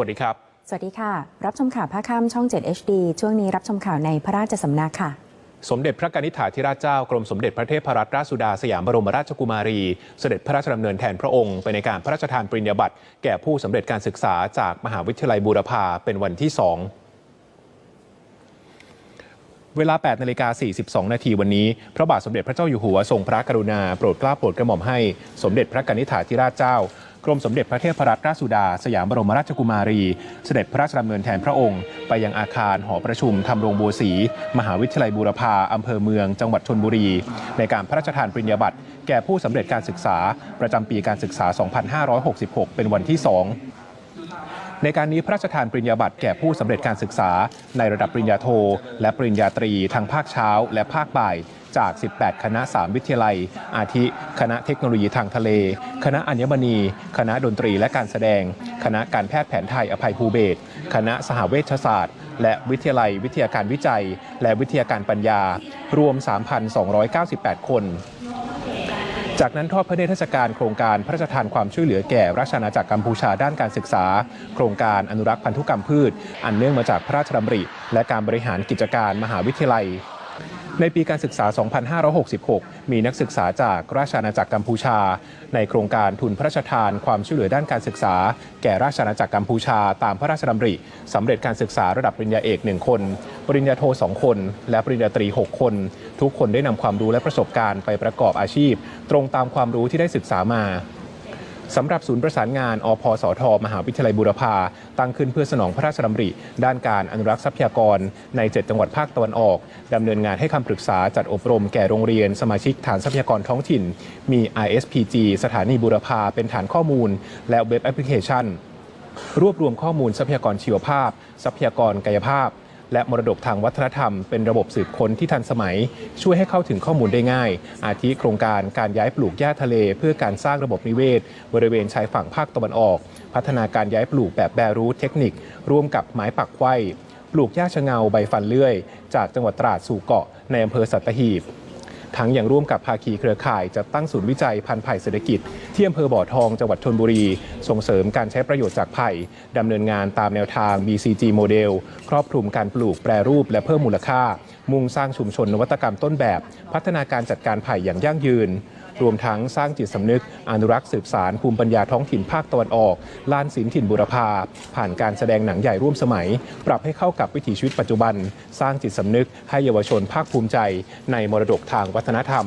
วัสดีครับ สวัสดีค่ะ รับชมข่าวภาคค่ำช่อง 7 HD ช่วงนี้รับชมข่าวในพระราชสำนักค่ะสมเด็จพระกนิษฐาธิราชเจ้ากรมสมเด็จพระเทพรัตนราชสุดาสยามบรมราชกุมารี เสด็จพระราชดำเนินแทนพระองค์ ไปในการพระราชทานปริญญาบัตรแก่ผู้สำเร็จการศึกษาจากมหาวิทยาลัยบูรพาเป็นวันที่2เวลา 8 นาฬิกา 42 นาทีวันนี้ พระบาทสมเด็จพระเจ้าอยู่หัวทรงพระกรุณา โปรดเกล้าโปรดกระหม่อมให้ สมเด็จพระกนิษฐาธิราชเจ้า กรมสมเด็จพระเทพรัตนราชสุดา สยามบรมราชกุมารี เสด็จพระราชดำเนินแทนพระองค์ ไปยังอาคารหอประชุมธรรมรงบัวศรีมหาวิทยาลัยบูรพาอำเภอเมือง จังหวัดชนบุรี ในการพระราชทานปริญญาบัตรแก่ผู้สำเร็จการศึกษา ประจำปีการศึกษา 2566 เป็นวันที่ 2 ในการนี้พระราชทานปริญญาบัตรแก่ผู้สำเร็จการศึกษา ในระดับปริญญาโท และปริญญาตรีทั้งภาคเช้า และภาคบ่ายจาก 18 คณะ 3 วิทยาลัย อาทิ คณะเทคโนโลยีทางทะเล คณะอัญมณี คณะดนตรีและการแสดง คณะการแพทย์แผนไทยอภัยภูเบศคณะสหเวชศาสตร์ และวิทยาลัยวิทยาการวิจัย และวิทยาการปัญญา รวม 3,298 คน จากนั้นทอดพระเนตรเทศกาลโครงการพระราชทานความช่วยเหลือแก่ราชอาณาจักรกัมพูชาด้านการศึกษา โครงการอนุรักษ์พันธุกรรมพืช อันเนื่องมาจากพระราชดำริ และการบริหารกิจการมหาวิทยาลัย ในปีการศึกษา 2566 มีนักศึกษาจากราชอาณาจักรกัมพูชา ในโครงการทุนพระราชทานความช่วยเหลือด้านการศึกษา แก่ราชอาณาจักรกัมพูชา ตามพระราชดำริสำเร็จการศึกษาระดับปริญญาเอก 1 คน ปริญญาโท 2 คน และปริญญาตรี 6 คน ทุกคนได้นำความรู้และประสบการณ์ไปประกอบอาชีพ ตรงตามความรู้ที่ได้ศึกษามา สำหรับศูนย์ประสานงาน อพสท มหาวิทยาลัยบูรพา ตั้งขึ้นเพื่อสนองพระราชดำริ ด้านการอนุรักษ์ทรัพยากรใน 7 จังหวัดภาคตะวันออกดำเนินงานให้คำปรึกษาจัดอบรมแก่โรงเรียน สมาชิกฐานทรัพยากรท้องถิ่น มี ISPG สถานีบูรพาเป็นฐานข้อมูล และเว็บแอปพลิเคชัน รวบรวมข้อมูลทรัพยากรชีวภาพ ทรัพยากรกายภาพ และมรดกทางวัฒนธรรมเป็นระบบสืบค้นที่ทันสมัย ช่วยให้เข้าถึงข้อมูลได้ง่าย อาทิโครงการการย้ายปลูกหญ้าทะเล เพื่อการสร้างระบบนิเวศ บริเวณชายฝั่งภาคตะวันออก พัฒนาการย้ายปลูกแบบแบรูทเทคนิค ร่วมกับไม้ปักไข้ปลูกหญ้าชะเงาใบฟันเลื่อย จากจังหวัดตราดสู่เกาะในอำเภอสัตหีบ ทั้งยังร่วมกับภาคีเครือข่ายจะตั้งศูนย์วิจัยพันธุ์ไผ่เศรษฐกิจ ที่อำเภอบ่อทองจังหวัดชนบุรี ส่งเสริมการใช้ประโยชน์จากไผ่ดำเนินงานตามแนวทาง BCG โมเดลครอบคลุมการปลูกแปรรูปและเพิ่มมูลค่า มุ่งสร้างชุมชนนวัตกรรมต้นแบบ พัฒนาการจัดการไผ่อย่างยั่งยืน รวมทั้งสร้างจิตสำนึกอนุรักษ์สืบสารภูมิปัญญาท้องถิ่นภาคตะวันออกลานศิลป์ถิ่นบุรพาผ่านการแสดงหนังใหญ่ร่วมสมัย ปรับให้เข้ากับวิถีชีวิตปัจจุบัน สร้างจิตสำนึกให้เยาวชนภาคภูมิใจ ในมรดกทางวัฒนธรรม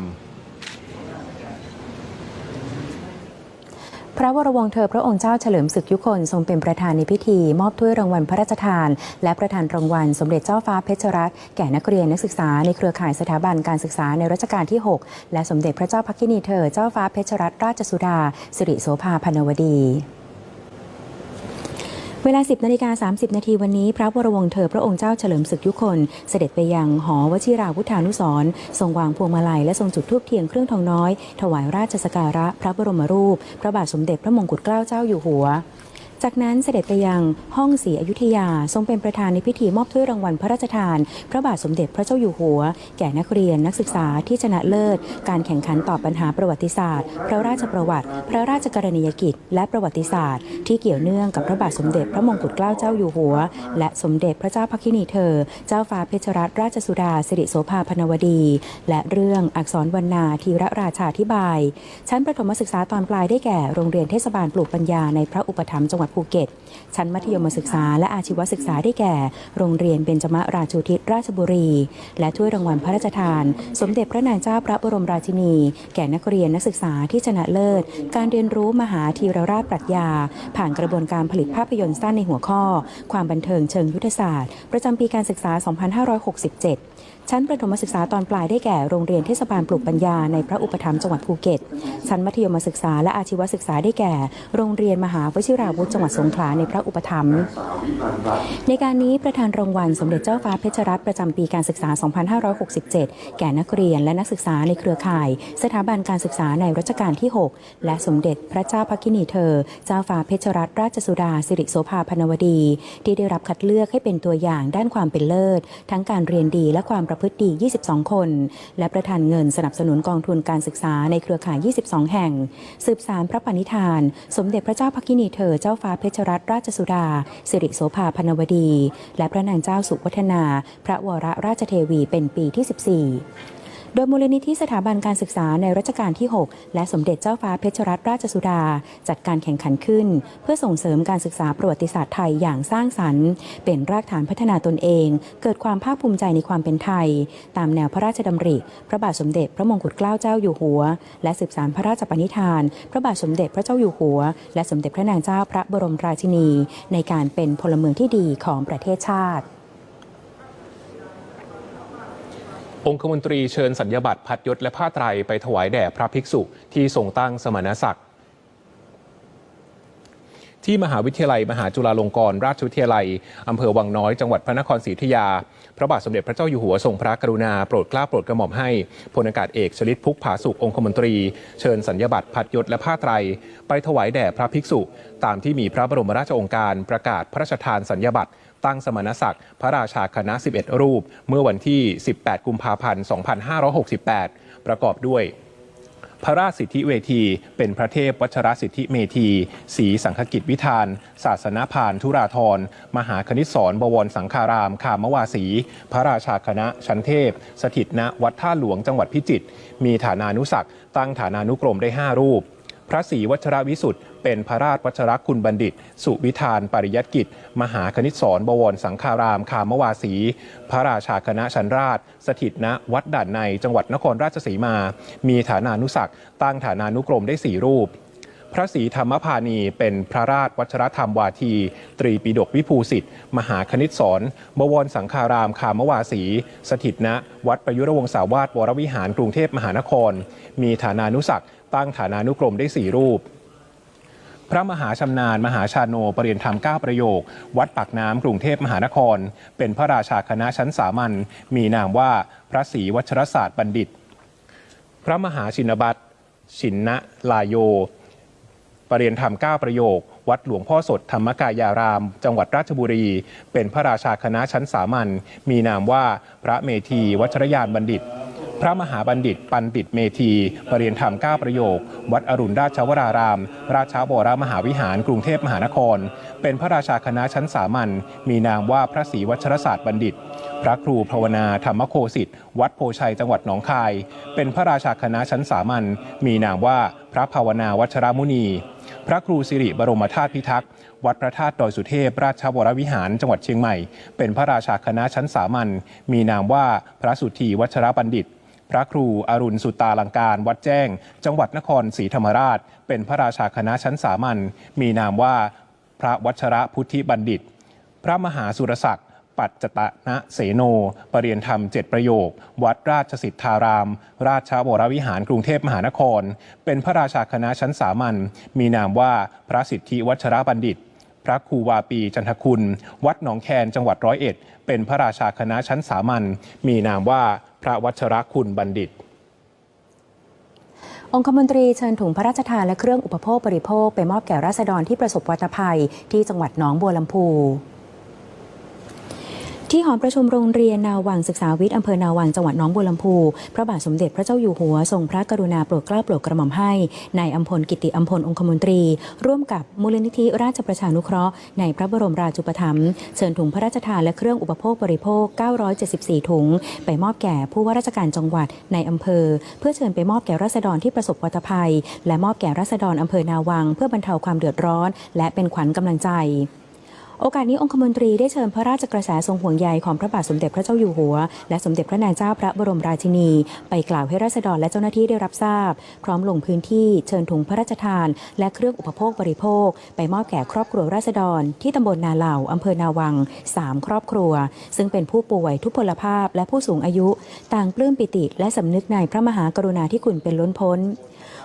พระวรวงศ์เธอพระองค์เจ้าเฉลิมศึกยุคนทรงเป็นประธานในพิธี มอบถ้วยรางวัลพระราชทาน และประธานรางวัลสมเด็จเจ้าฟ้าเพชรรัตน์แก่นักเรียนนักศึกษาในเครือข่ายสถาบันการศึกษาในรัชกาลที่ 6 และสมเด็จพระเจ้าพักกินีเธอเจ้าฟ้าเพชรรัตน์ราชสุดาสิริโสภาพนวดี เวลา 10นาฬิกา30 นาทีวันนี้ พระวรวงศ์เธอพระองค์เจ้าเฉลิมศึกยุคน เสด็จไปยังหอวชิราวุธานุสรทรงวางพวงมาลัยและทรงจุดธูปเทียนเครื่องทองน้อย ถวายราชสการะพระบรมรูป พระบาทสมเด็จพระมงกุฎเกล้าเจ้าอยู่หัว จากนั้นเสด็จไปยังห้องศรีอยุธยา ทรงเป็นประธานในพิธีมอบถ้วยรางวัลพระราชทาน พระบาทสมเด็จพระเจ้าอยู่หัว แก่นักเรียนนักศึกษาที่ชนะเลิศ การแข่งขันตอบปัญหาประวัติศาสตร์ พระราชประวัติ พระราชกรณียกิจ และประวัติศาสตร์ ที่เกี่ยวเนื่องกับพระบาทสมเด็จพระมงกุฎเกล้าเจ้าอยู่หัว และสมเด็จพระเจ้าพักคินีเธอ เจ้าฟ้าเพชรรัตนราชสุดาสิริโสภาพนวดี และเรื่องอักษรวรรณาธีระราชาธิบาย ชั้นประถมศึกษาตอนปลายได้แก่โรงเรียนเทศบาลปลูกปัญญาในพระอุปถัมภ์จังหวัดภูเก็ต ชั้นมัธยมศึกษาและอาชีวศึกษาได้แก่ โรงเรียนเบญจมราชูทิศราชบุรี และถ้วยรางวัลพระราชทาน สมเด็จพระนางเจ้าพระบรมราชินี แก่นักเรียนนักศึกษาที่ชนะเลิศ การเรียนรู้มหาธีรราชปรัชญา ผ่านกระบวนการผลิตภาพยนตร์สั้นในหัวข้อ ความบันเทิงเชิงยุทธศาสตร์ ประจำปีการศึกษา 2567 ชั้นประถมศึกษาตอนปลายได้แก่โรงเรียนเทศบาลปลูกปัญญาในพระอุปถัมภ์จังหวัดภูเก็ต ชั้นมัธยมศึกษาและอาชีวศึกษาได้แก่ โรงเรียนมหาวชิราวุธจังหวัดสงขลาในพระอุปถัมภ์ในการนี้ประธานรางวัลสมเด็จเจ้าฟ้าเพชรรัตน์ประจำปีการศึกษา 2567 แก่นักเรียนและนักศึกษาในเครือข่าย สถาบันการศึกษาในรัชกาลที่ 6 และสมเด็จพระเจ้าพักินีเธอ เจ้าฟ้าเพชรรัตนราชสุดาสิริโสภาพนวดี ที่ได้รับคัดเลือกให้เป็นตัวอย่างด้านความเป็นเลิศ ทั้งการเรียนดีและความประพฤติดี 22 คน และประธานเงินสนับสนุนกองทุนการศึกษาในเครือข่าย 22 แห่ง สืบสารพระปณิธาน สมเด็จพระเจ้าพักคินีเธอเจ้าฟ้าเพชรรัตนราชสุดา สิริโสภาพนวดี และพระนางเจ้าสุวัฒนา พระวรราชเทวีเป็นปีที่ 14 โดยมูลนิธิสถาบันการศึกษาในรัชกาลที่ 6 และสมเด็จเจ้าฟ้าเพชรรัตนราชสุดา จัดการแข่งขันขึ้น เพื่อส่งเสริมการศึกษาประวัติศาสตร์ไทยอย่างสร้างสรรค์ เป็นรากฐานพัฒนาตนเอง เกิดความภาคภูมิใจในความเป็นไทย ตามแนวพระราชดำริ พระบาทสมเด็จพระมงกุฎเกล้าเจ้าอยู่หัว และสืบสานพระราชปณิธาน พระบาทสมเด็จพระเจ้าอยู่หัว และสมเด็จพระนางเจ้าพระบรมราชินี ในการเป็นพลเมืองที่ดีของประเทศชาติ องคมนตรีเชิญสัญญบัตรพัดยศและผ้าไตรไปถวายแด่พระภิกษุที่ทรงตั้งสมณศักดิ์ที่มหาวิทยาลัย มหาจุฬาลงกรณราชวิทยาลัย อำเภอวังน้อย จังหวัดพระนครศรีอยุธยา พระบาทสมเด็จพระเจ้าอยู่หัวทรงพระกรุณาโปรดเกล้าโปรดกระหม่อมให้พลอากาศเอกชลิตพุกผาสุของคมนตรี เชิญสัญญบัตรพัดยศและผ้าไตร ไปถวายแด่พระภิกษุ ตามที่มีพระบรมราชโองการประกาศพระราชทานสัญญบัตร ตั้งสมณศักดิ์พระราชาคณะ 11 รูป เมื่อวันที่ 18 กุมภาพันธ์ 2568 ประกอบด้วย พระราชสิทธิเวที เป็นพระเทพวัชรสิทธิเมธีศรีสังฆกิจวิธาน ศาสนาพานธุราธร มหาคณิตศรบวรสังฆาราม คามวาสี พระราชาคณะชั้นเทพ สถิตณวัดท่าหลวงจังหวัดพิจิตร มีฐานานุศักตั้งฐานานุกรมได้ 5 รูป พระศรีวัชรวิสุทธ์เป็นพระราชวัชรคุณบัณฑิต สุวิธานปริยัติกิจ มหาคณิตศรบวรสังฆารามคามวาสี พระราชาคณะชันราช สถิตณวัดด่านในจังหวัดนครราชสีมา มีฐานานุศักตั้งฐานานุกรมได้4รูปพระศรีธรรมพานีเป็นพระราชวัชรธรรมวาที ตรีปิฎกวิภูสิทธิ์ มหาคณิตศรบวรสังฆารามคามวาสี สถิตณวัดประยุรวงศาวาสวรวิหารกรุงเทพมหานคร มีฐานานุศัก ตั้งฐานานุกรมได้ 4 รูป พระมหาชำนาญ มหาชาโนปรริยนธรรม9ประโยค วัดปากน้ำกรุงเทพมหานคร เป็นพระราชาคณะชั้นสามัญมีนามว่าพระศรีวัชรศาสตร์บัณฑิต พระมหาชินบัตรชินนะลายโยปรริยนธรรม9ประโยค วัดหลวงพ่อสดธรรมกายาราม จังหวัดราชบุรี เป็นพระราชาคณะชั้นสามัญมีนามว่าพระเมธีวัชรยานบัณฑิต พระมหาบัณฑิต ปันติตเมธีปรริยนธรรม 9 ประโยค วัดอรุณราชวราราม ราชาวรมหาวิหาร กรุงเทพมหานคร เป็นพระราชาคณะชั้นสามัญมีนามว่าพระศรีวัชรศาสตร์บัณฑิต พระครูภาวนาธรรมโคสิทธิ์วัดโพชัยจังหวัดหนองคาย เป็นพระราชาคณะชั้นสามัญมีนามว่าพระภาวนาวัชรมุนี พระครูสิริบรมธาตุพิทักษ์วัดพระธาตุดอยสุเทพ ราชวรวิหารจังหวัดเชียงใหม่ เป็นพระราชาคณะชั้นสามัญมีนามว่าพระสุธีวัชรบัณฑิต ระครูอรุณสุตาลังการ วัดแจ้ง จังหวัดนครศรีธรรมราช เป็นพระราชาคณะชั้นสามัญมีนามว่าพระวัชระพุทธิบัณฑิต พระมหาสุรศักดิ์ปัจจตนะเสโน ปรริยนธรรมเจ็ดประโยค วัดราชสิทธาราม ราชวรวิหารกรุงเทพมหานคร เป็นพระราชาคณะชั้นสามัญ มีนามว่าพระสิทธิวัชระบัณฑิต พระครูวาปีจันทคุณ วัดหนองแคนจังหวัดร้อยเอ็ด เป็นพระราชาคณะชั้นสามัญ มีนามว่า พระวัชรคุณบัณฑิตองคมนตรีเชิญถุงพระราชทานและเครื่องอุปโภคบริโภคไปมอบแก่ราษฎรที่ประสบวัตภัยที่จังหวัดหนองบัวลำพู ที่หอประชุมโรงเรียนนาวังศึกษาวิทย์อำเภอนาวังจังหวัดหนองบัวลำพู พระบาทสมเด็จพระเจ้าอยู่หัวทรงพระกรุณาโปรดเกล้าโปรดกระหม่อมให้นายอัมพลกิติอัมพลองคมนตรี ร่วมกับมูลนิธิราชประชานุเคราะห์ในพระบรมราชูปถัมภ์เชิญถุงพระราชทานและเครื่องอุปโภคบริโภค 974 ถุง ไปมอบแก่ผู้ว่าราชการจังหวัดในอำเภอ เพื่อเชิญไปมอบแก่ราษฎรที่ประสบวัตภัย และมอบแก่ราษฎรอำเภอนาวัง เพื่อบรรเทาความเดือดร้อน และเป็นขวัญกำลังใจ โอกาสนี้องคมนตรีได้เชิญพระราชกระแสทรงห่วงใยของพระบาทสมเด็จพระเจ้าอยู่หัว และสมเด็จพระนางเจ้าพระบรมราชินี ไปกล่าวให้ราษฎรและเจ้าหน้าที่ได้รับทราบ พร้อมลงพื้นที่เชิญถุงพระราชทาน และเครื่องอุปโภคบริโภค ไปมอบแก่ครอบครัวราษฎร ที่ตำบลนาเหล่าอำเภอนาวัง 3 ครอบครัว ซึ่งเป็นผู้ป่วยทุพพลภาพและผู้สูงอายุ ต่างปลื้มปิติและสำนึกในพระมหากรุณาธิคุณเป็นล้นพ้น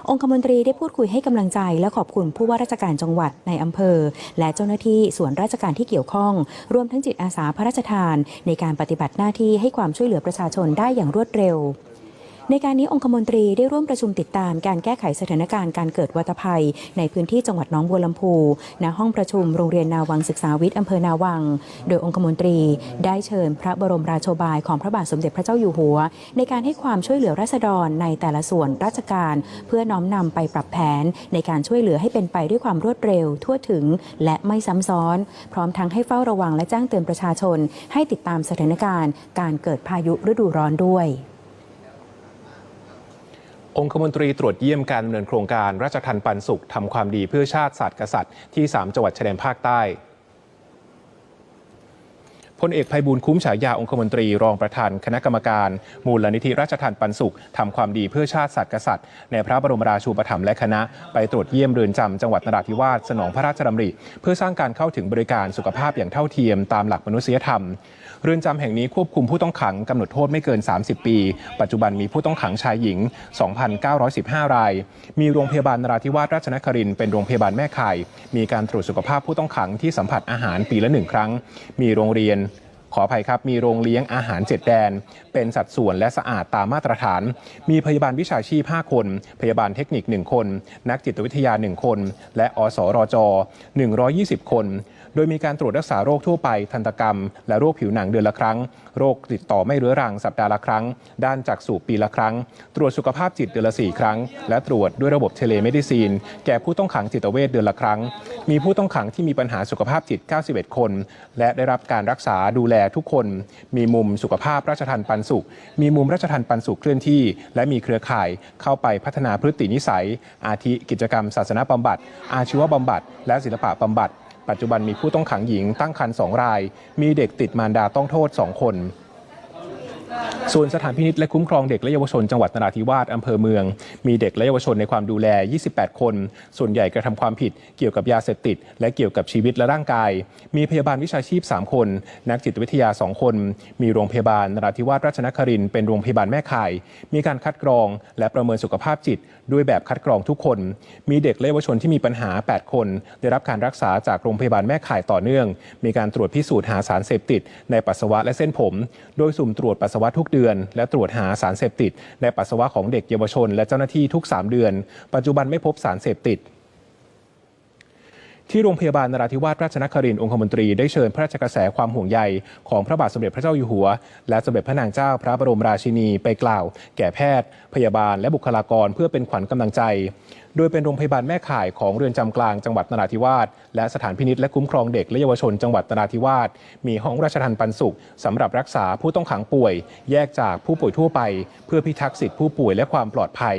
องคมนตรีได้พูดคุยให้กำลังใจและขอบคุณผู้ว่าราชการจังหวัดในอำเภอ และเจ้าหน้าที่ส่วนราชการที่เกี่ยวข้อง รวมทั้งจิตอาสาพระราชทาน ในการปฏิบัติหน้าที่ให้ความช่วยเหลือประชาชนได้อย่างรวดเร็ว ในการนี้องคมนตรีได้ร่วมประชุมติดตามการแก้ไขสถานการณ์การเกิดวัตภัย ในพื้นที่จังหวัดน้องบัวลำพูณห้องประชุมโรงเรียนนาวังศึกษาวิทย์อำเภอนาวัง โดยองคมนตรีได้เชิญพระบรมราโชบายของพระบาทสมเด็จพระเจ้าอยู่หัว ในการให้ความช่วยเหลือราษฎรในแต่ละส่วนราชการ เพื่อน้อมนำไปปรับแผน ในการช่วยเหลือให้เป็นไปด้วยความรวดเร็ว ทั่วถึง และไม่ซ้ำซ้อน พร้อมทั้งให้เฝ้าระวังและแจ้งเตือนประชาชน ให้ติดตามสถานการณ์ การเกิดพายุฤดูร้อนด้วย องคมนตรีตรวจเยี่ยมการดำเนินโครงการราชทันปันสุขทำความดีเพื่อชาติศาสตร์กษัตริย์ที่ 3 จังหวัดชายแดนภาคใต้ พลเอกภัยบูลคุ้มฉายาองคมนตรีรองประธานคณะกรรมการ มูลนิธิราชทานปันสุขทำความดีเพื่อชาติศาสตร์กษัตริย์ ในพระบรมราชูปถัมภ์และคณะ ไปตรวจเยี่ยมเรือนจำจังหวัดนราธิวาสสนองพระราชดำริ เพื่อสร้างการเข้าถึงบริการสุขภาพอย่างเท่าเทียมตามหลักมนุษยธรรม เรือนจำแห่งนี้ควบคุมผู้ต้องขังกำหนดโทษไม่เกิน 30 ปี ปัจจุบันมีผู้ต้องขังชายหญิง 2,915 ราย มีโรงพยาบาลนราธิวาสราชนครินเป็นโรงพยาบาลแม่ข่ายมีการตรวจสุขภาพผู้ต้องขังที่สัมผัสอาหารปีละหนึ่งครั้ง มีโรงเรียน ขออภัยครับ มีโรงเลี้ยงอาหารเจ็ดแดน เป็นสัดส่วนและสะอาดตามมาตรฐาน มีพยาบาลวิชาชีพ 5 คน พยาบาลเทคนิค 1 คน นักจิตวิทยา 1 คน และอสรจ 120 คน ดยมีการตรวจรักษาโรคทั่วไปทันตกรรม และโรคผิวหนังเดือนละครั้ง โรคติดต่อไม่เรื้อรังสัปดาห์ละครั้ง ด้านจักษุปีละครั้ง ตรวจสุขภาพจิตเดือนละ 4 ครั้ง และตรวจด้วยระบบเทเลเมดิซีน แก่ผู้ต้องขังจิตเวชเดือนละครั้ง มีผู้ต้องขังที่มีปัญหาสุขภาพจิต 91 คน และได้รับการรักษาดูแลทุกคน มีมุมสุขภาพราชทันปันสุข มีมุมราชทันปันสุขเคลื่อนที่ และมีเครือข่ายเข้าไปพัฒนาพฤตินิสัย อาทิกิจกรรมศาสนาบำบัด อาชีวบำบัด และศิลปะบำบัด ปัจจุบันมีผู้ต้องขังหญิงตั้งครรภ์สองราย มีเด็กติดมารดาต้องโทษ 2 คน ส่วนสถานพินิจและคุ้มครองเด็กและเยาวชนจังหวัดนราธิวาสอำเภอเมือง มีเด็กและเยาวชนในความดูแล 28 คน ส่วนใหญ่กระทำความผิดเกี่ยวกับยาเสพติด และเกี่ยวกับชีวิตและร่างกาย มีพยาบาลวิชาชีพ 3 คน นักจิตวิทยา 2 คน มีโรงพยาบาลนราธิวาสราชนครินเป็นโรงพยาบาลแม่ข่าย มีการคัดกรอง และประเมินสุขภาพจิต ด้วยแบบคัดกรองทุกคน มีเด็กและเยาวชนที่มีปัญหา 8 คน ได้รับการรักษาจากโรงพยาบาลแม่ข่ายต่อเนื่อง มีการตรวจพิสูจน์หาสารเสพติด ในปัสสาวะและเส้นผม โดยสุ่มตรวจปัสสาวะทุกเดือน และตรวจหาสารเสพติด ในปัสสาวะของเด็กเยาวชน และเจ้าหน้าที่ทุก 3 เดือน ปัจจุบันไม่พบสารเสพติด ที่โรงพยาบาลนราธิวาสราชนครินทร์องคมนตรีได้เชิญพระราชกระแสความห่วงใยของพระบาทสมเด็จพระเจ้าอยู่หัว และสมเด็จพระนางเจ้าพระบรมราชินีไปกล่าว แก่แพทย์ พยาบาลและบุคลากรเพื่อเป็นขวัญกำลังใจ โดยเป็นโรงพยาบาลแม่ข่ายของเรือนจำกลางจังหวัดนราธิวาสและสถานพินิจและคุ้มครองเด็กและเยาวชนจังหวัดนราธิวาสมีห้องราชทันปันสุขสำหรับรักษาผู้ต้องขังป่วย แยกจากผู้ป่วยทั่วไป เพื่อพิทักษ์สิทธิผู้ป่วยและความปลอดภัย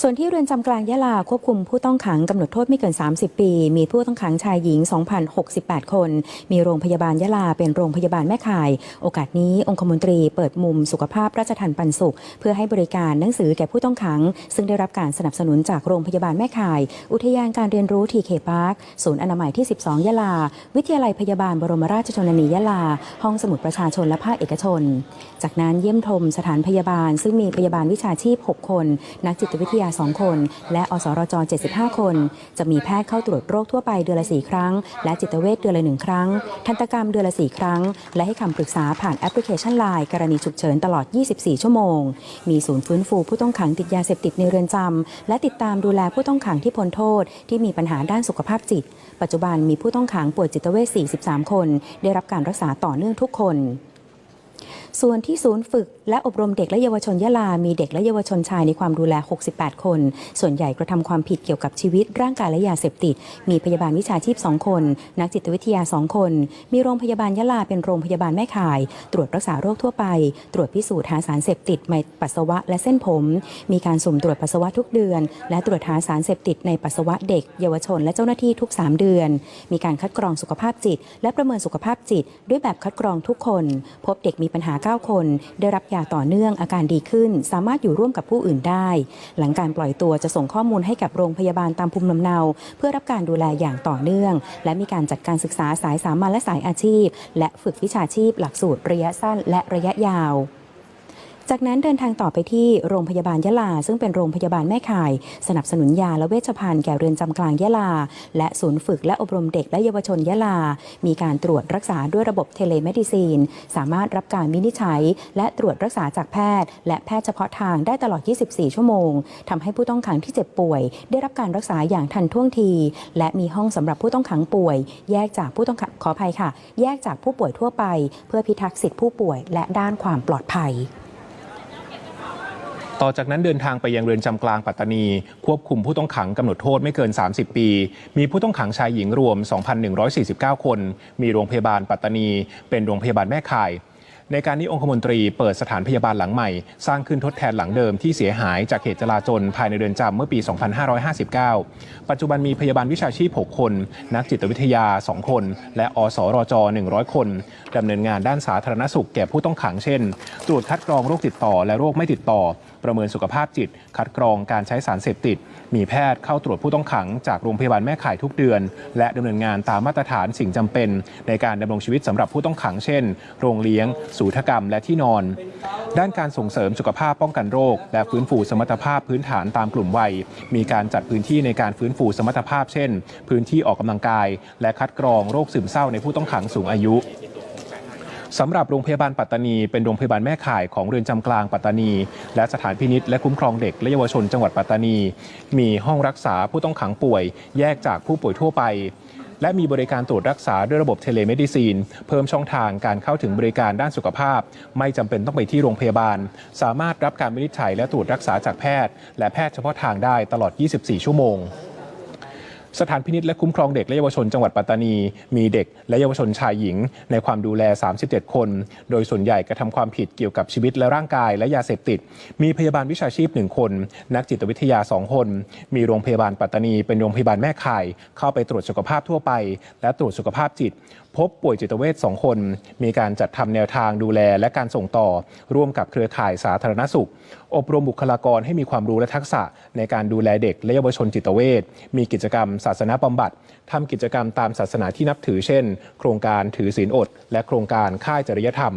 ส่วนที่เรือนจำกลางยะลาควบคุมผู้ต้องขังกำหนดโทษไม่เกิน 30 ปี มีผู้ต้องขังชายหญิง 2,068 คน มีโรงพยาบาลยะลาเป็นโรงพยาบาลแม่ข่าย โอกาสนี้องคมนตรีเปิดมุมสุขภาพราชทันปันสุข เพื่อให้บริการหนังสือแก่ผู้ต้องขัง ซึ่งได้รับการสนับสนุนจากโรงพยาบาลแม่ข่าย อุทยานการเรียนรู้ทีเคพาร์คศูนย์อนามัยที่ 12 ยะลา วิทยาลัยพยาบาลบรมราชชนนียะลา ห้องสมุดประชาชนและภาคเอกชน จากนั้นเยี่ยมชมสถานพยาบาล ซึ่งมีพยาบาลวิชาชีพ 6 คน นักจิตวิทยายา 2 คน และอสรจ 75 คน จะมีแพทย์เข้าตรวจโรคทั่วไปเดือนละ 4 ครั้ง และจิตเวชเดือนละ 1 ครั้ง ทันตกรรมเดือนละ 4 ครั้ง และให้คำปรึกษาผ่านแอปพลิเคชัน Line กรณีฉุกเฉินตลอด 24 ชั่วโมง มีศูนย์ฟื้นฟูผู้ต้องขังติดยาเสพติดในเรือนจำและติดตามดูแลผู้ต้องขังที่พ้นโทษ ที่มีปัญหาด้านสุขภาพจิต ปัจจุบันมีผู้ต้องขังป่วยจิตเวช43 คน ได้รับการรักษาต่อเนื่องทุกคน ส่วนที่ศูนย์ฝึกและอบรมเด็กและเยาวชนยะลา มีเด็กและเยาวชนชายในความดูแล 68 คน ส่วนใหญ่กระทำความผิดเกี่ยวกับชีวิตร่างกายและยาเสพติด มีพยาบาลวิชาชีพ 2 คน นักจิตวิทยา 2 คน มีโรงพยาบาลยะลาเป็นโรงพยาบาลแม่ข่าย ตรวจรักษาโรคทั่วไป ตรวจพิสูจน์หาสารเสพติดในปัสสาวะและเส้นผม มีการสุ่มตรวจปัสสาวะทุกเดือน และตรวจหาสารเสพติดในปัสสาวะเด็ก เยาวชน และเจ้าหน้าที่ทุก 3 เดือน มีการคัดกรองสุขภาพจิต และประเมินสุขภาพจิต ด้วยแบบคัดกรองทุกคน พบเด็กมีปัญหา 9 คน ได้รับยาต่อเนื่องอาการดีขึ้น สามารถอยู่ร่วมกับผู้อื่นได้ หลังการปล่อยตัวจะส่งข้อมูลให้กับโรงพยาบาลตามภูมิลำเนา เพื่อรับการดูแลอย่างต่อเนื่อง และมีการจัดการศึกษาสายสามัญและสายอาชีพ และฝึกวิชาชีพ หลักสูตรระยะสั้นและระยะยาว จากนั้นเดินทางต่อไปที่โรงพยาบาลยะลา ซึ่งเป็นโรงพยาบาลแม่ข่าย สนับสนุนยาและเวชภัณฑ์แก่เรือนจำกลางยะลา และศูนย์ฝึกและอบรมเด็กและเยาวชนยะลา มีการตรวจรักษาด้วยระบบเทเลเมดิซีน สามารถรับการวินิจฉัย และตรวจรักษาจากแพทย์ และแพทย์เฉพาะทางได้ตลอด 24 ชั่วโมงทำให้ผู้ต้องขังที่เจ็บป่วย ได้รับการรักษาอย่างทันท่วงที และมีห้องสำหรับผู้ต้องขังป่วย แยกจากผู้ต้องขังขออภัยค่ะ แยกจากผู้ป่วยทั่วไป เพื่อพิทักษ์สิทธิผู้ป่วย และด้านความปลอดภัย ต่อจากนั้นเดินทางไปยังเรือนจำกลางปัตตานี ควบคุมผู้ต้องขังกำหนดโทษไม่เกิน 30 ปี มีผู้ต้องขังชายหญิงรวม 2,149 คน มีโรงพยาบาลปัตตานี เป็นโรงพยาบาลแม่ข่ายในการนี้องคมนตรีเปิดสถานพยาบาลหลังใหม่ สร้างขึ้นทดแทนหลังเดิมที่เสียหายจากเหตุจลาจลภายในเรือนจำเมื่อปี 2559 ปัจจุบันมีพยาบาลวิชาชีพ 6 คน นักจิตวิทยา 2 คน และอสรจ 100 คนดำเนินงานด้านสาธารณสุขแก่ผู้ต้องขังเช่น ตรวจคัดกรองโรคติดต่อและโรคไม่ติดต่อ ประเมินสุขภาพจิต คัดกรองการใช้สารเสพติด มีแพทย์เข้าตรวจผู้ต้องขังจากโรงพยาบาลแม่ข่ายทุกเดือน และดำเนินงานตามมาตรฐานสิ่งจำเป็น ในการดำรงชีวิตสำหรับผู้ต้องขังเช่น โรงเลี้ยง สูทกรรม และที่นอน ด้านการส่งเสริมสุขภาพป้องกันโรค และฟื้นฟูสมรรถภาพพื้นฐานตามกลุ่มวัย มีการจัดพื้นที่ในการฟื้นฟูสมรรถภาพ เช่น พื้นที่ออกกำลังกาย และคัดกรองโรคซึมเศร้าในผู้ต้องขังสูงอายุ สำหรับโรงพยาบาลปัตตานี เป็นโรงพยาบาลแม่ข่ายของเรือนจำกลางปัตตานี และสถานพินิษและคุ้มครองเด็กและเยาวชนจังหวัดปัตตานี มีห้องรักษาผู้ต้องขังป่วย แยกจากผู้ป่วยทั่วไปและมีบริการตรวจรักษาด้วยระบบเทเลเมดิซีน เพิ่มช่องทางการเข้าถึงบริการด้านสุขภาพ ไม่จำเป็นต้องไปที่โรงพยาบาล สามารถรับการวินิจฉัยและตรวจรักษาจากแพทย์ และแพทย์เฉพาะทางได้ตลอด 24 ชั่วโมง สถานพินิษและคุ้มครองเด็กและเยาวชนจังหวัดปัตตานี มีเด็กและเยาวชนชายหญิง ในความดูแล 37 คน โดยส่วนใหญ่กระทำความผิดเกี่ยวกับชีวิตและร่างกายและยาเสพติด มีพยาบาลวิชาชีพ 1 คน นักจิตวิทยา 2 คน มีโรงพยาบาลปัตตานีเป็นโรงพยาบาลแม่ข่าย เข้าไปตรวจสุขภาพทั่วไป และตรวจสุขภาพจิต พบป่วยจิตเวช2คน มีการจัดทำแนวทางดูแลและการส่งต่อ ร่วมกับเครือข่ายสาธารณสุข อบรมบุคลากรให้มีความรู้และทักษะในการดูแลเด็กและเยาวชนจิตเวชมีกิจกรรมศาสนาบำบัดทำกิจกรรมตามศาสนาที่นับถือเช่น โครงการถือศีลอด และโครงการค่ายจริยธรรม